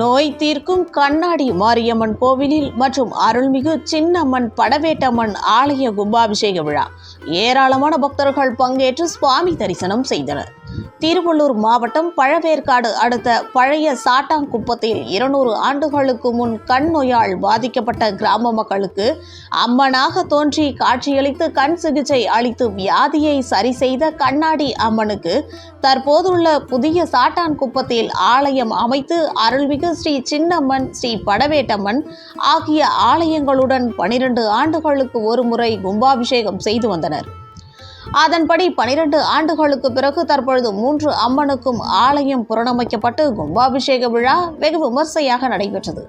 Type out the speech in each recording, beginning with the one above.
நோய் தீர்க்கும் கண்ணாடி மாரியம்மன் கோவிலில் மற்றும் அருள்மிகு சின்னம்மன் படவேட்டம்மன் ஆலய கும்பாபிஷேக விழா. ஏராளமான பக்தர்கள் பங்கேற்று சுவாமி தரிசனம் செய்தனர். திருவள்ளூர் மாவட்டம் பழவேற்காடு அடுத்த பழைய சாட்டாங்குப்பத்தில் இருநூறு ஆண்டுகளுக்கு முன் கண் நோயால் பாதிக்கப்பட்ட கிராம மக்களுக்கு அம்மனாக தோன்றி காட்சியளித்து கண் சிகிச்சை அளித்து வியாதியை சரி செய்த கண்ணாடி அம்மனுக்கு தற்போதுள்ள புதிய சாட்டான்குப்பத்தில் ஆலயம் அமைத்து அருள்மிகு ஸ்ரீ சின்னம்மன் ஸ்ரீ படவேட்டம்மன் ஆகிய ஆலயங்களுடன் பனிரெண்டு ஆண்டுகளுக்கு ஒருமுறை கும்பாபிஷேகம் செய்து வந்தனர். அதன்படி பனிரெண்டு ஆண்டுகளுக்கு பிறகு தற்பொழுது மூன்று அம்மனுக்கும் ஆலயம் புரணமைக்கப்பட்டு கும்பாபிஷேக விழா வெகு விமர்சையாக நடைபெற்றது.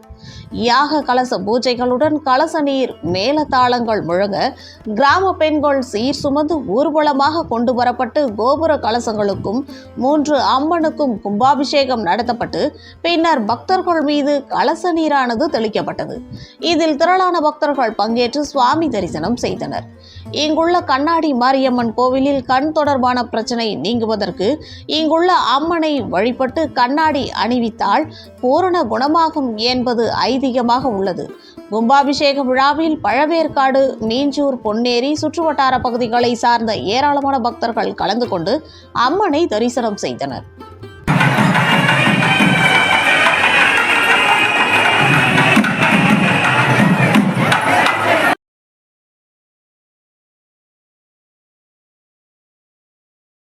யாக கலச பூஜைகளுடன் கலச நீர் மேலதாளங்கள் முழங்க கிராம பெண்கள் சீர் சுமந்து ஊர்வலமாக கொண்டு வரப்பட்டு கோபுர கலசங்களுக்கும் மூன்று அம்மனுக்கும் கும்பாபிஷேகம் நடத்தப்பட்டு பின்னர் பக்தர்கள் மீது கலச நீரானது தெளிக்கப்பட்டது. இதில் திரளான பக்தர்கள் பங்கேற்று சுவாமி தரிசனம் செய்தனர். இங்குள்ள கண்ணாடி மாரியம்மன் கோவிலில் கண் தொடர்பான பிரச்சனை நீங்குவதற்கு இங்குள்ள அம்மனை வழிபட்டு கண்ணாடி அணிவித்தால் பூரண குணமாகும் என்பது ஐதீகமாக உள்ளது. கும்பாபிஷேக விழாவில் பழவேற்காடு மீஞ்சூர் பொன்னேரி சுற்றுவட்டார பகுதிகளை சார்ந்த ஏராளமான பக்தர்கள் கலந்து கொண்டு அம்மனை தரிசனம் செய்தனர்.